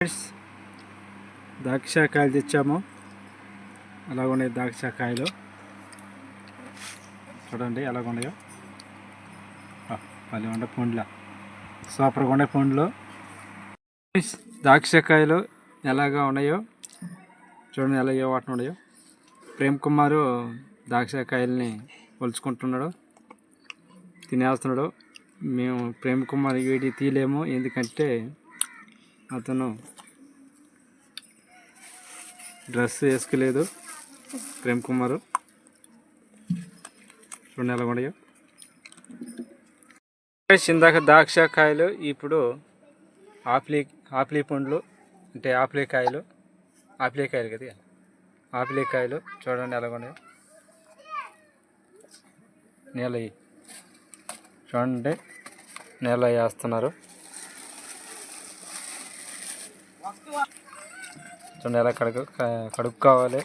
Friends ద్రాక్షకాయలు తెచ్చాము. అలా ఉన్నాయి ద్రాక్షకాయలు? చూడండి ఎలాగ ఉన్నాయో. పది ఉండే పండ్ల. సూపర్గా ఉండే పండ్లు. ఫ్రెండ్స్, ద్రాక్షకాయలు ఎలాగా ఉన్నాయో చూడండి ఎలాగో వాటిని ఉన్నాయో. ప్రేమ్ కుమారు ద్రాక్షకాయల్ని పొలుచుకుంటున్నాడు తినేస్తున్నాడు. మేము ప్రేమ్ కుమార్ వీడి తీయలేము. ఎందుకంటే అతను డ్రెస్ వేసుకోలేదు. ప్రేమ్ కుమార్. రెండు నెలలు కూడా ఇందాక ద్రాక్ష కాయలు ఇప్పుడు ఆపిలి ఆపిలి పండ్లు అంటే ఆపిలి కాయలు కాయలు కదా ఆపిలి కాయలు చూడండి ఎలా ఉన్నాయో నేల చూడండి నేల వేస్తున్నారు. చూడండి ఎలా కడుగు కడుక్కోవాలి.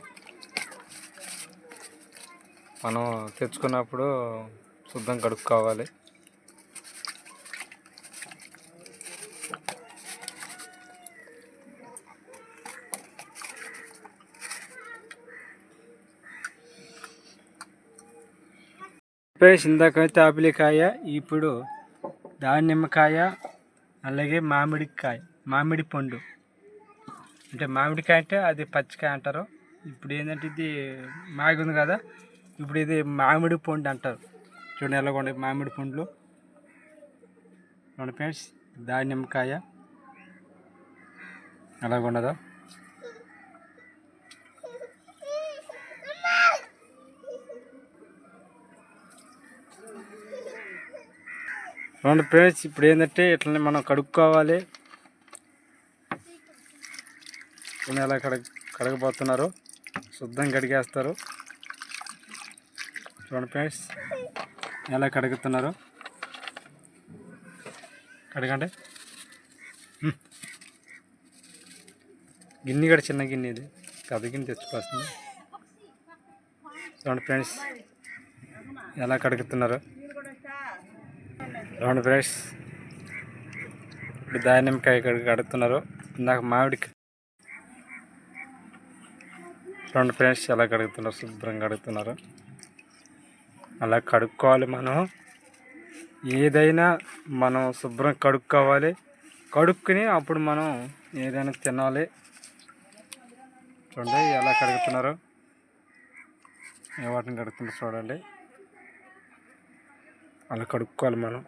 మనం తెచ్చుకున్నప్పుడు శుద్ధం కడుక్కోవాలి. పేస్ ఇందాకైతే ఆపిలికాయ ఇప్పుడు దానిమ్మకాయ అలాగే మామిడికాయ మామిడి పండు. అంటే మామిడికాయ అంటే అది పచ్చికాయ అంటారు. ఇప్పుడు ఏంటంటే ఇది మాగి ఉంది కదా ఇప్పుడు ఇది మామిడి పండు అంటారు. చూడండి ఎలా ఉండే మామిడి పండ్లు. చూడండి ఫ్రెండ్స్ దానిమ్మకాయ. ఎలాగ ఉండదో చూడండి ఫ్రెండ్స్ ఇప్పుడు ఏంటంటే ఇట్లనే మనం కడుక్కోవాలి. చూడండి ఎలా కడగ కడగబోతున్నారు. శుద్ధం కడిగేస్తారు. చూడండి ఫ్రెండ్స్ ఎలా కడుగుతున్నారు? కడగండి. గిన్నె కూడా చిన్న గిన్నె ఇది. పెద్ద గిన్నె తెచ్చుకోవాల్సింది చూడండి ఫ్రెండ్స్ ఎలా కడుగుతున్నారు? చూడండి ఫ్రెండ్స్ ఇప్పుడు దానిమ్మకాయ కడుగుతున్నారు. ఇందాక మామిడి చూడండి ఫ్రెండ్స్ ఎలా కడుగుతున్నారు శుభ్రంగా కడుగుతున్నారు. అలా కడుక్కోవాలి మనం. ఏదైనా మనం శుభ్రం కడుక్కోవాలి. కడుక్కుని అప్పుడు మనం ఏదైనా తినాలి. చూడండి ఎలా కడుగుతున్నారు. ఏ వాటిని కడుగుతున్నారు చూడండి. అలా కడుక్కోవాలి మనం.